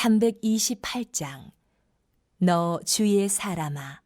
328장. 너 주의 사람아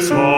주의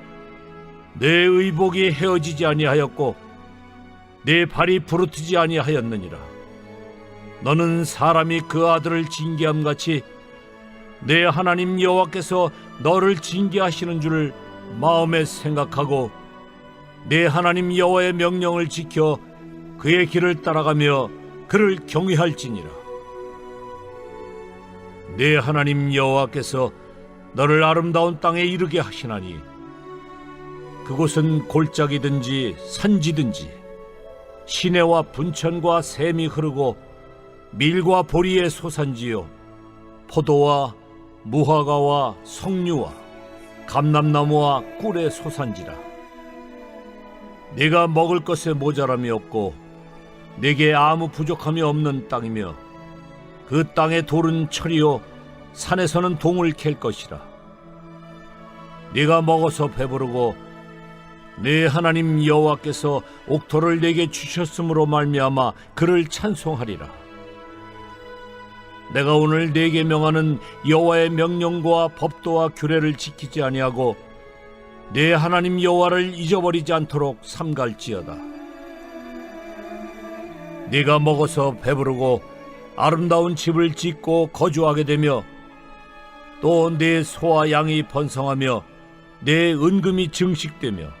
내 의복이 헤어지지 아니하였고 내 발이 부르트지 아니하였느니라. 너는 사람이 그 아들을 징계함 같이 내 하나님 여호와께서 너를 징계하시는 줄을 마음에 생각하고 내 하나님 여호와의 명령을 지켜 그의 길을 따라가며 그를 경외할지니라. 내 하나님 여호와께서 너를 아름다운 땅에 이르게 하시나니 그곳은 골짜기든지 산지든지 시내와 분천과 샘이 흐르고 밀과 보리의 소산지요. 포도와 무화과와 석류와 감람나무와 꿀의 소산지라. 네가 먹을 것에 모자람이 없고 내게 아무 부족함이 없는 땅이며 그 땅의 돌은 철이요. 산에서는 동을 캘 것이라. 네가 먹어서 배부르고 내 하나님 여호와께서 옥토를 내게 주셨으므로 말미암아 그를 찬송하리라. 내가 오늘 내게 명하는 여호와의 명령과 법도와 규례를 지키지 아니하고 내 하나님 여호와를 잊어버리지 않도록 삼갈지어다. 네가 먹어서 배부르고 아름다운 집을 짓고 거주하게 되며 또 내 소와 양이 번성하며 내 은금이 증식되며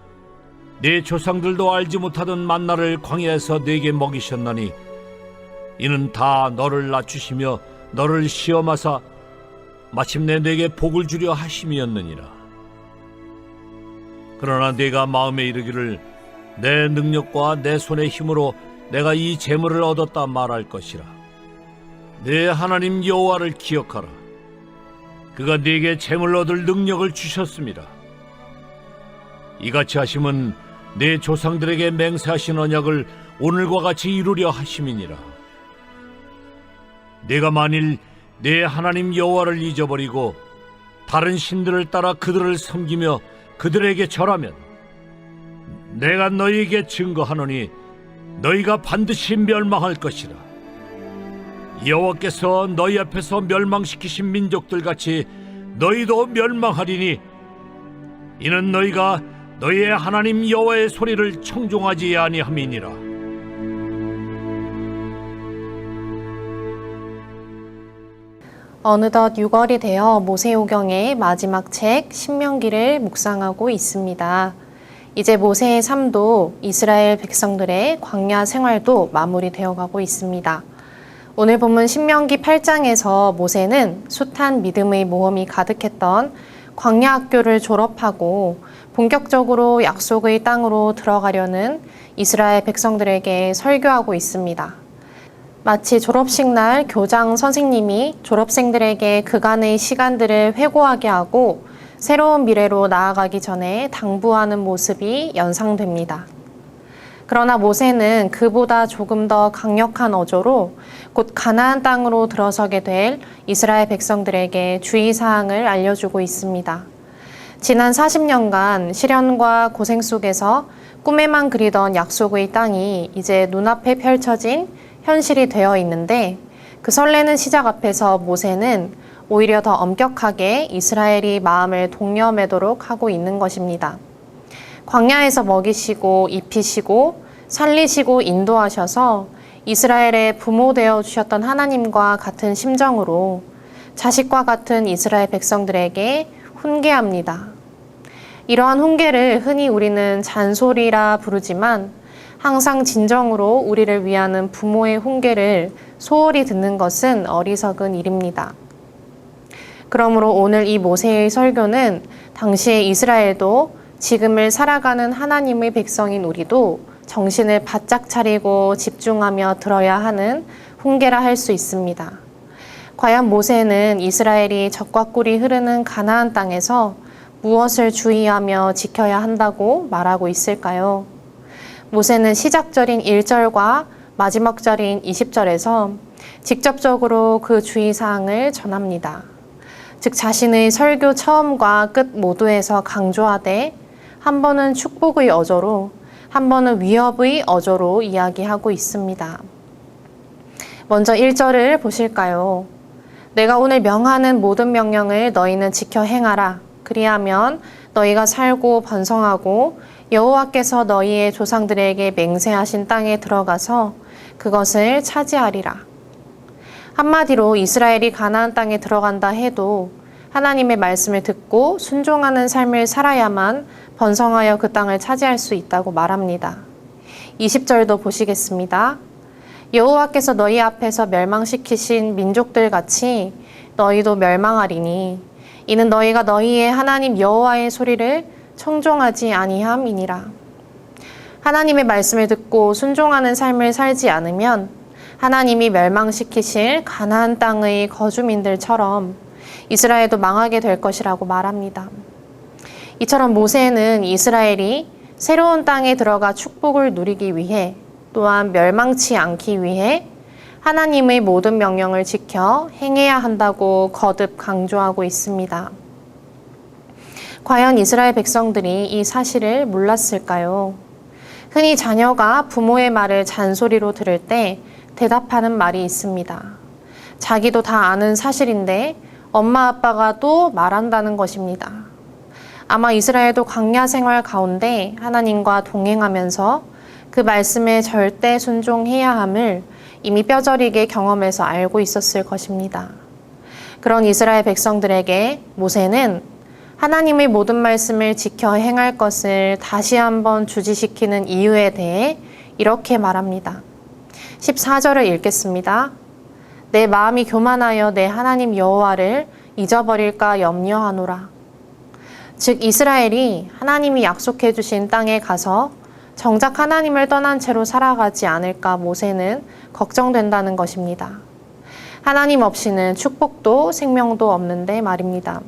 내 조상들도 알지 못하던 만나를 광야에서 내게 먹이셨나니 이는 다 너를 낮추시며 너를 시험하사 마침내 내게 복을 주려 하심이었느니라. 그러나 내가 마음에 이르기를 내 능력과 내 손의 힘으로 내가 이 재물을 얻었다 말할 것이라. 내 하나님 여호와를 기억하라. 그가 네게 재물 얻을 능력을 주셨습니다. 이같이 하심은 내 조상들에게 맹세하신 언약을 오늘과 같이 이루려 하심이니라. 내가 만일 내 하나님 여호와를 잊어버리고 다른 신들을 따라 그들을 섬기며 그들에게 절하면 내가 너희에게 증거하노니 너희가 반드시 멸망할 것이라. 여호와께서 너희 앞에서 멸망시키신 민족들 같이 너희도 멸망하리니 이는 너희가 너희의 하나님 여호와의 소리를 청종하지 아니함이니라. 어느덧 6월이 되어 모세오경의 마지막 책 신명기를 묵상하고 있습니다. 이제 모세의 삶도 이스라엘 백성들의 광야 생활도 마무리되어 가고 있습니다. 오늘 본문 신명기 8장에서 모세는 숱한 믿음의 모험이 가득했던 광야 학교를 졸업하고 본격적으로 약속의 땅으로 들어가려는 이스라엘 백성들에게 설교하고 있습니다. 마치 졸업식 날 교장 선생님이 졸업생들에게 그간의 시간들을 회고하게 하고 새로운 미래로 나아가기 전에 당부하는 모습이 연상됩니다. 그러나 모세는 그보다 조금 더 강력한 어조로 곧 가나안 땅으로 들어서게 될 이스라엘 백성들에게 주의사항을 알려주고 있습니다. 지난 40년간 시련과 고생 속에서 꿈에만 그리던 약속의 땅이 이제 눈앞에 펼쳐진 현실이 되어 있는데 그 설레는 시작 앞에서 모세는 오히려 더 엄격하게 이스라엘이 마음을 동여매도록 하고 있는 것입니다. 광야에서 먹이시고 입히시고 살리시고 인도하셔서 이스라엘의 부모 되어 주셨던 하나님과 같은 심정으로 자식과 같은 이스라엘 백성들에게 훈계합니다. 이러한 훈계를 흔히 우리는 잔소리라 부르지만 항상 진정으로 우리를 위하는 부모의 훈계를 소홀히 듣는 것은 어리석은 일입니다. 그러므로 오늘 이 모세의 설교는 당시의 이스라엘도 지금을 살아가는 하나님의 백성인 우리도 정신을 바짝 차리고 집중하며 들어야 하는 훈계라 할 수 있습니다. 과연 모세는 이스라엘이 적과 꿀이 흐르는 가나안 땅에서 무엇을 주의하며 지켜야 한다고 말하고 있을까요? 모세는 시작절인 1절과 마지막 절인 20절에서 직접적으로 그 주의사항을 전합니다. 즉, 자신의 설교 처음과 끝 모두에서 강조하되 한 번은 축복의 어조로 한 번은 위협의 어조로 이야기하고 있습니다. 먼저 1절을 보실까요? 내가 오늘 명하는 모든 명령을 너희는 지켜 행하라. 그리하면 너희가 살고 번성하고 여호와께서 너희의 조상들에게 맹세하신 땅에 들어가서 그것을 차지하리라. 한마디로 이스라엘이 가나안 땅에 들어간다 해도 하나님의 말씀을 듣고 순종하는 삶을 살아야만 번성하여 그 땅을 차지할 수 있다고 말합니다. 20절도 보시겠습니다. 여호와께서 너희 앞에서 멸망시키신 민족들 같이 너희도 멸망하리니 이는 너희가 너희의 하나님 여호와의 소리를 청종하지 아니함이니라. 하나님의 말씀을 듣고 순종하는 삶을 살지 않으면 하나님이 멸망시키실 가나안 땅의 거주민들처럼 이스라엘도 망하게 될 것이라고 말합니다. 이처럼 모세는 이스라엘이 새로운 땅에 들어가 축복을 누리기 위해 또한 멸망치 않기 위해 하나님의 모든 명령을 지켜 행해야 한다고 거듭 강조하고 있습니다. 과연 이스라엘 백성들이 이 사실을 몰랐을까요? 흔히 자녀가 부모의 말을 잔소리로 들을 때 대답하는 말이 있습니다. 자기도 다 아는 사실인데 엄마 아빠가 또 말한다는 것입니다. 아마 이스라엘도 광야 생활 가운데 하나님과 동행하면서 그 말씀에 절대 순종해야 함을 이미 뼈저리게 경험해서 알고 있었을 것입니다. 그런 이스라엘 백성들에게 모세는 하나님의 모든 말씀을 지켜 행할 것을 다시 한번 주지시키는 이유에 대해 이렇게 말합니다. 14절을 읽겠습니다. 내 마음이 교만하여 내 하나님 여호와를 잊어버릴까 염려하노라. 즉 이스라엘이 하나님이 약속해 주신 땅에 가서 정작 하나님을 떠난 채로 살아가지 않을까 모세는 걱정된다는 것입니다. 하나님 없이는 축복도 생명도 없는데 말입니다.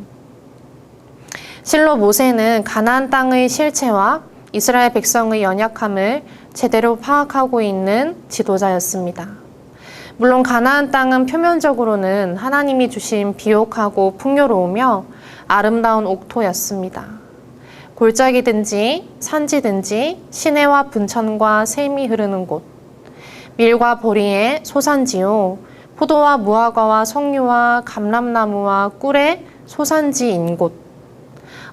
실로 모세는 가나안 땅의 실체와 이스라엘 백성의 연약함을 제대로 파악하고 있는 지도자였습니다. 물론 가나안 땅은 표면적으로는 하나님이 주신 비옥하고 풍요로우며 아름다운 옥토였습니다. 골짜기든지 산지든지 시내와 분천과 샘이 흐르는 곳, 밀과 보리의 소산지요, 포도와 무화과와 석류와 감람나무와 꿀의 소산지인 곳,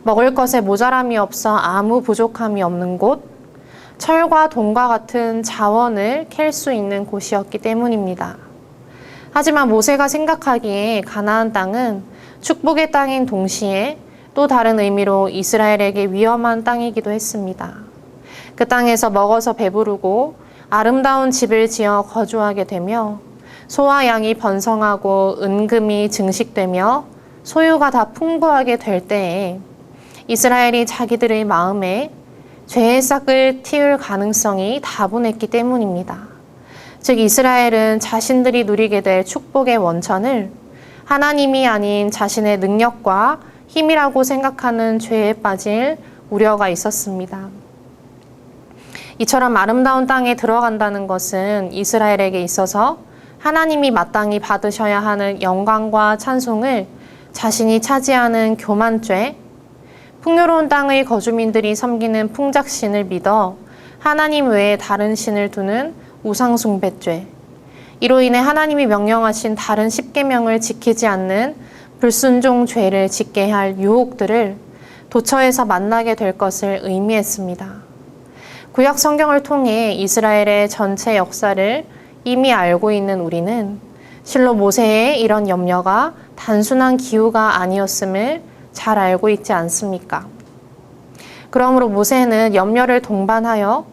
먹을 것에 모자람이 없어 아무 부족함이 없는 곳, 철과 돈과 같은 자원을 캘 수 있는 곳이었기 때문입니다. 하지만 모세가 생각하기에 가나안 땅은 축복의 땅인 동시에 또 다른 의미로 이스라엘에게 위험한 땅이기도 했습니다. 그 땅에서 먹어서 배부르고 아름다운 집을 지어 거주하게 되며 소와 양이 번성하고 은금이 증식되며 소유가 다 풍부하게 될 때에 이스라엘이 자기들의 마음에 죄의 싹을 틔울 가능성이 다분했기 때문입니다. 즉 이스라엘은 자신들이 누리게 될 축복의 원천을 하나님이 아닌 자신의 능력과 힘이라고 생각하는 죄에 빠질 우려가 있었습니다. 이처럼 아름다운 땅에 들어간다는 것은 이스라엘에게 있어서 하나님이 마땅히 받으셔야 하는 영광과 찬송을 자신이 차지하는 교만죄, 풍요로운 땅의 거주민들이 섬기는 풍작신을 믿어 하나님 외에 다른 신을 두는 우상숭배죄, 이로 인해 하나님이 명령하신 다른 십계명을 지키지 않는 불순종 죄를 짓게 할 유혹들을 도처에서 만나게 될 것을 의미했습니다. 구약 성경을 통해 이스라엘의 전체 역사를 이미 알고 있는 우리는 실로 모세의 이런 염려가 단순한 기우가 아니었음을 잘 알고 있지 않습니까? 그러므로 모세는 염려를 동반하여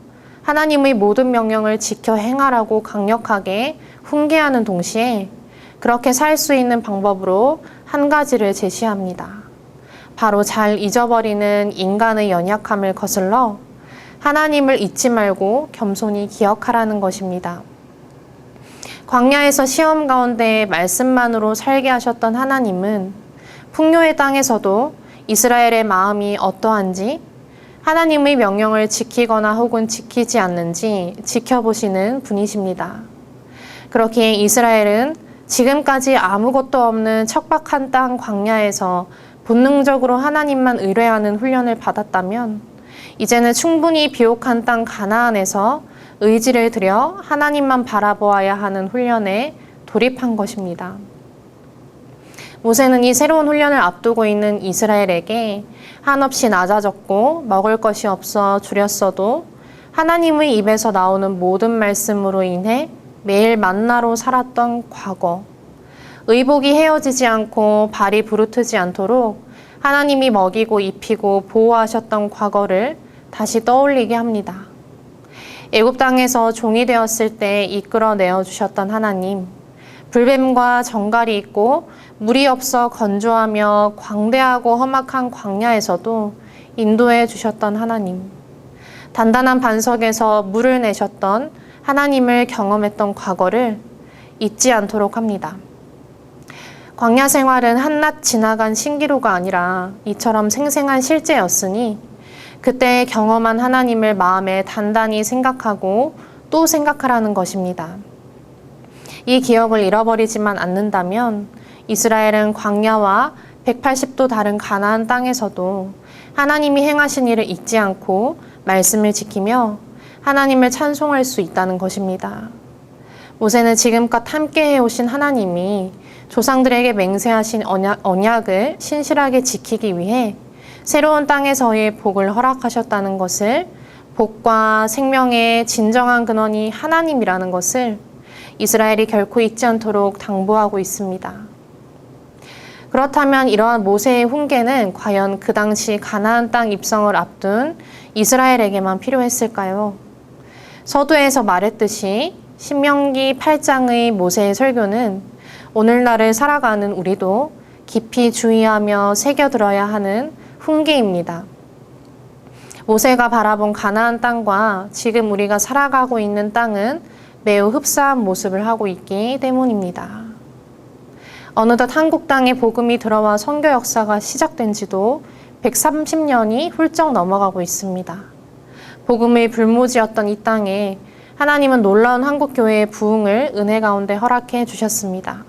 하나님의 모든 명령을 지켜 행하라고 강력하게 훈계하는 동시에 그렇게 살 수 있는 방법으로 한 가지를 제시합니다. 바로 잘 잊어버리는 인간의 연약함을 거슬러 하나님을 잊지 말고 겸손히 기억하라는 것입니다. 광야에서 시험 가운데 말씀만으로 살게 하셨던 하나님은 풍요의 땅에서도 이스라엘의 마음이 어떠한지 하나님의 명령을 지키거나 혹은 지키지 않는지 지켜보시는 분이십니다. 그렇기에 이스라엘은 지금까지 아무것도 없는 척박한 땅 광야에서 본능적으로 하나님만 의뢰하는 훈련을 받았다면 이제는 충분히 비옥한 땅 가나안에서 의지를 들여 하나님만 바라보아야 하는 훈련에 돌입한 것입니다. 모세는 이 새로운 훈련을 앞두고 있는 이스라엘에게 한없이 낮아졌고 먹을 것이 없어 줄였어도 하나님의 입에서 나오는 모든 말씀으로 인해 매일 만나로 살았던 과거, 의복이 헤어지지 않고 발이 부르트지 않도록 하나님이 먹이고 입히고 보호하셨던 과거를 다시 떠올리게 합니다. 애굽 땅에서 종이 되었을 때 이끌어 내어 주셨던 하나님, 불뱀과 정갈이 있고 물이 없어 건조하며 광대하고 험악한 광야에서도 인도해 주셨던 하나님, 단단한 반석에서 물을 내셨던 하나님을 경험했던 과거를 잊지 않도록 합니다. 광야 생활은 한낱 지나간 신기루가 아니라 이처럼 생생한 실제였으니 그때 경험한 하나님을 마음에 단단히 생각하고 또 생각하라는 것입니다. 이 기억을 잃어버리지만 않는다면 이스라엘은 광야와 180도 다른 가나안 땅에서도 하나님이 행하신 일을 잊지 않고 말씀을 지키며 하나님을 찬송할 수 있다는 것입니다. 모세는 지금껏 함께 해오신 하나님이 조상들에게 맹세하신 언약, 언약 을 신실하게 지키기 위해 새로운 땅에서의 복을 허락하셨다는 것을 복과 생명의 진정한 근원이 하나님이라는 것을 이스라엘이 결코 잊지 않도록 당부하고 있습니다. 그렇다면 이러한 모세의 훈계는 과연 그 당시 가나안 땅 입성을 앞둔 이스라엘에게만 필요했을까요? 서두에서 말했듯이 신명기 8장의 모세의 설교는 오늘날을 살아가는 우리도 깊이 주의하며 새겨들어야 하는 훈계입니다. 모세가 바라본 가나안 땅과 지금 우리가 살아가고 있는 땅은 매우 흡사한 모습을 하고 있기 때문입니다. 어느덧 한국 땅에 복음이 들어와 선교 역사가 시작된 지도 130년이 훌쩍 넘어가고 있습니다. 복음의 불모지였던 이 땅에 하나님은 놀라운 한국 교회의 부흥을 은혜 가운데 허락해 주셨습니다.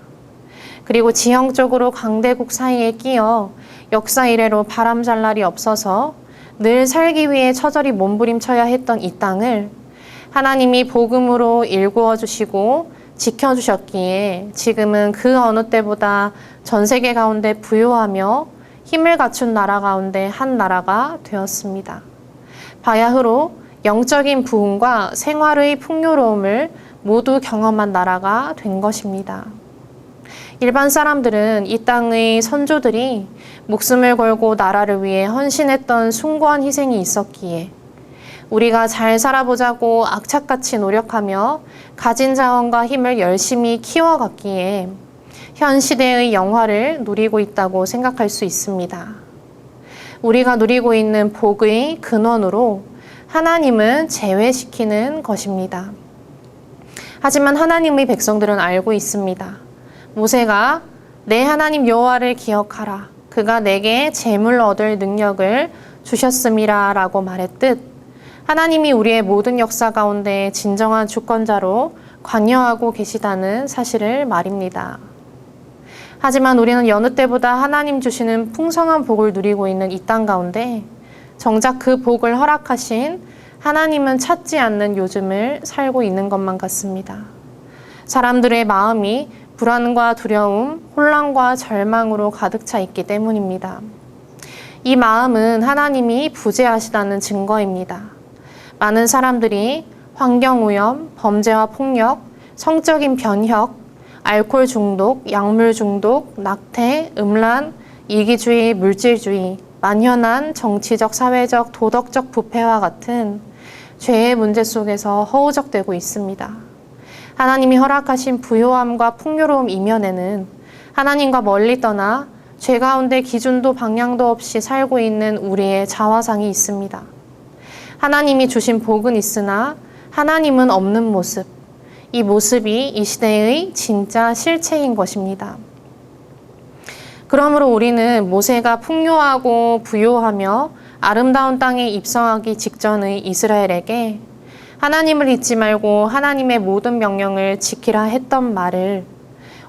그리고 지형적으로 강대국 사이에 끼어 역사 이래로 바람잘 날이 없어서 늘 살기 위해 처절히 몸부림쳐야 했던 이 땅을 하나님이 복음으로 일구어 주시고 지켜 주셨기에 지금은 그 어느 때보다 전 세계 가운데 부유하며 힘을 갖춘 나라 가운데 한 나라가 되었습니다. 바야흐로 영적인 부흥과 생활의 풍요로움을 모두 경험한 나라가 된 것입니다. 일반 사람들은 이 땅의 선조들이 목숨을 걸고 나라를 위해 헌신했던 숭고한 희생이 있었기에 우리가 잘 살아보자고 악착같이 노력하며 가진 자원과 힘을 열심히 키워갔기에 현 시대의 영화를 누리고 있다고 생각할 수 있습니다. 우리가 누리고 있는 복의 근원으로 하나님은 제외시키는 것입니다. 하지만 하나님의 백성들은 알고 있습니다. 모세가 내 하나님 여호와를 기억하라. 그가 내게 재물 얻을 능력을 주셨음이라라고 말했듯 하나님이 우리의 모든 역사 가운데 진정한 주권자로 관여하고 계시다는 사실을 말입니다. 하지만 우리는 여느 때보다 하나님 주시는 풍성한 복을 누리고 있는 이 땅 가운데 정작 그 복을 허락하신 하나님은 찾지 않는 요즘을 살고 있는 것만 같습니다. 사람들의 마음이 불안과 두려움, 혼란과 절망으로 가득 차 있기 때문입니다. 이 마음은 하나님이 부재하시다는 증거입니다. 많은 사람들이 환경오염, 범죄와 폭력, 성적인 변혁, 알코올 중독, 약물 중독, 낙태, 음란, 이기주의, 물질주의, 만연한 정치적, 사회적, 도덕적 부패와 같은 죄의 문제 속에서 허우적대고 있습니다. 하나님이 허락하신 부요함과 풍요로움 이면에는 하나님과 멀리 떠나 죄 가운데 기준도 방향도 없이 살고 있는 우리의 자화상이 있습니다. 하나님이 주신 복은 있으나 하나님은 없는 모습. 이 모습이 이 시대의 진짜 실체인 것입니다. 그러므로 우리는 모세가 풍요하고 부요하며 아름다운 땅에 입성하기 직전의 이스라엘에게 하나님을 잊지 말고 하나님의 모든 명령을 지키라 했던 말을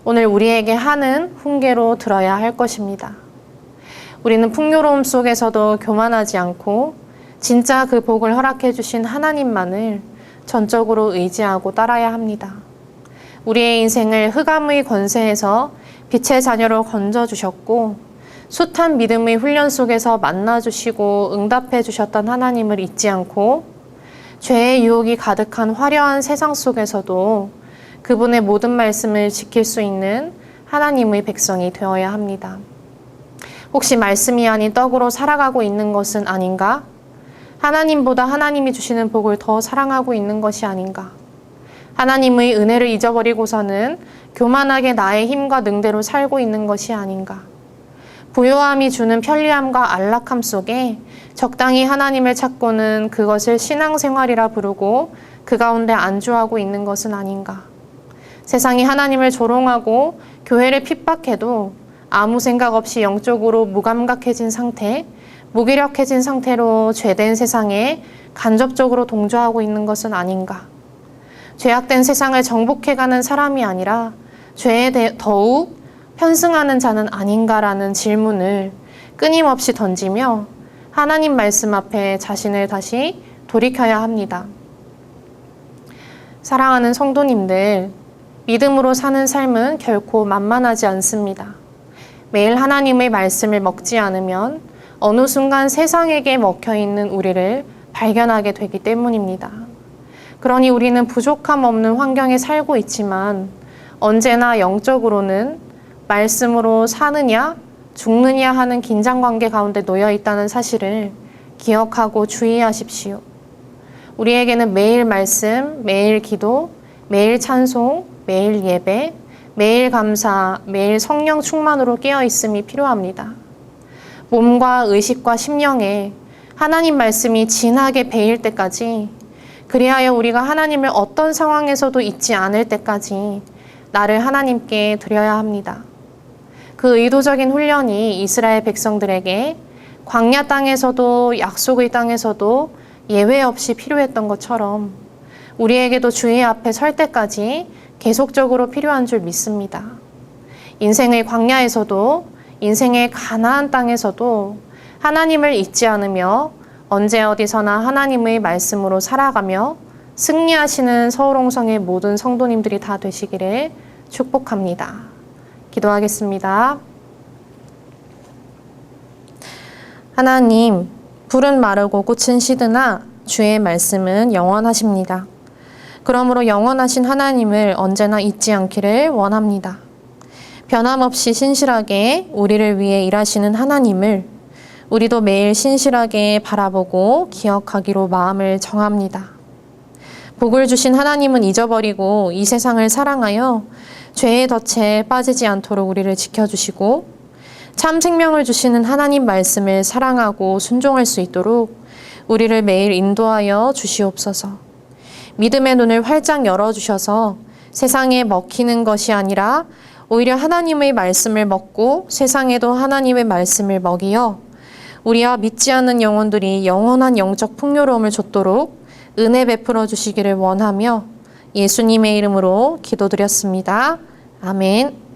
오늘 우리에게 하는 훈계로 들어야 할 것입니다. 우리는 풍요로움 속에서도 교만하지 않고 진짜 그 복을 허락해 주신 하나님만을 전적으로 의지하고 따라야 합니다. 우리의 인생을 흑암의 권세에서 빛의 자녀로 건져 주셨고 숱한 믿음의 훈련 속에서 만나 주시고 응답해 주셨던 하나님을 잊지 않고 죄의 유혹이 가득한 화려한 세상 속에서도 그분의 모든 말씀을 지킬 수 있는 하나님의 백성이 되어야 합니다. 혹시 말씀이 아닌 떡으로 살아가고 있는 것은 아닌가? 하나님보다 하나님이 주시는 복을 더 사랑하고 있는 것이 아닌가? 하나님의 은혜를 잊어버리고서는 교만하게 나의 힘과 능대로 살고 있는 것이 아닌가? 부요함이 주는 편리함과 안락함 속에 적당히 하나님을 찾고는 그것을 신앙생활이라 부르고 그 가운데 안주하고 있는 것은 아닌가. 세상이 하나님을 조롱하고 교회를 핍박해도 아무 생각 없이 영적으로 무감각해진 상태, 무기력해진 상태로 죄된 세상에 간접적으로 동조하고 있는 것은 아닌가. 죄악된 세상을 정복해가는 사람이 아니라 죄에 대해 더욱 편승하는 자는 아닌가라는 질문을 끊임없이 던지며 하나님 말씀 앞에 자신을 다시 돌이켜야 합니다. 사랑하는 성도님들, 믿음으로 사는 삶은 결코 만만하지 않습니다. 매일 하나님의 말씀을 먹지 않으면 어느 순간 세상에게 먹혀 있는 우리를 발견하게 되기 때문입니다. 그러니 우리는 부족함 없는 환경에 살고 있지만 언제나 영적으로는 말씀으로 사느냐, 죽느냐 하는 긴장 관계 가운데 놓여 있다는 사실을 기억하고 주의하십시오. 우리에게는 매일 말씀, 매일 기도, 매일 찬송, 매일 예배, 매일 감사, 매일 성령 충만으로 깨어 있음이 필요합니다. 몸과 의식과 심령에 하나님 말씀이 진하게 배일 때까지 그리하여 우리가 하나님을 어떤 상황에서도 잊지 않을 때까지 나를 하나님께 드려야 합니다. 그 의도적인 훈련이 이스라엘 백성들에게 광야 땅에서도 약속의 땅에서도 예외 없이 필요했던 것처럼 우리에게도 주의 앞에 설 때까지 계속적으로 필요한 줄 믿습니다. 인생의 광야에서도 인생의 가나안 땅에서도 하나님을 잊지 않으며 언제 어디서나 하나님의 말씀으로 살아가며 승리하시는 서울홍성의 모든 성도님들이 다 되시기를 축복합니다. 기도하겠습니다. 하나님, 불은 마르고 꽃은 시드나 주의 말씀은 영원하십니다. 그러므로 영원하신 하나님을 언제나 잊지 않기를 원합니다. 변함없이 신실하게 우리를 위해 일하시는 하나님을 우리도 매일 신실하게 바라보고 기억하기로 마음을 정합니다. 복을 주신 하나님은 잊어버리고 이 세상을 사랑하여 죄의 덫에 빠지지 않도록 우리를 지켜주시고 참 생명을 주시는 하나님 말씀을 사랑하고 순종할 수 있도록 우리를 매일 인도하여 주시옵소서. 믿음의 눈을 활짝 열어주셔서 세상에 먹히는 것이 아니라 오히려 하나님의 말씀을 먹고 세상에도 하나님의 말씀을 먹이어 우리와 믿지 않는 영혼들이 영원한 영적 풍요로움을 줬도록 은혜 베풀어 주시기를 원하며 예수님의 이름으로 기도드렸습니다. 아멘.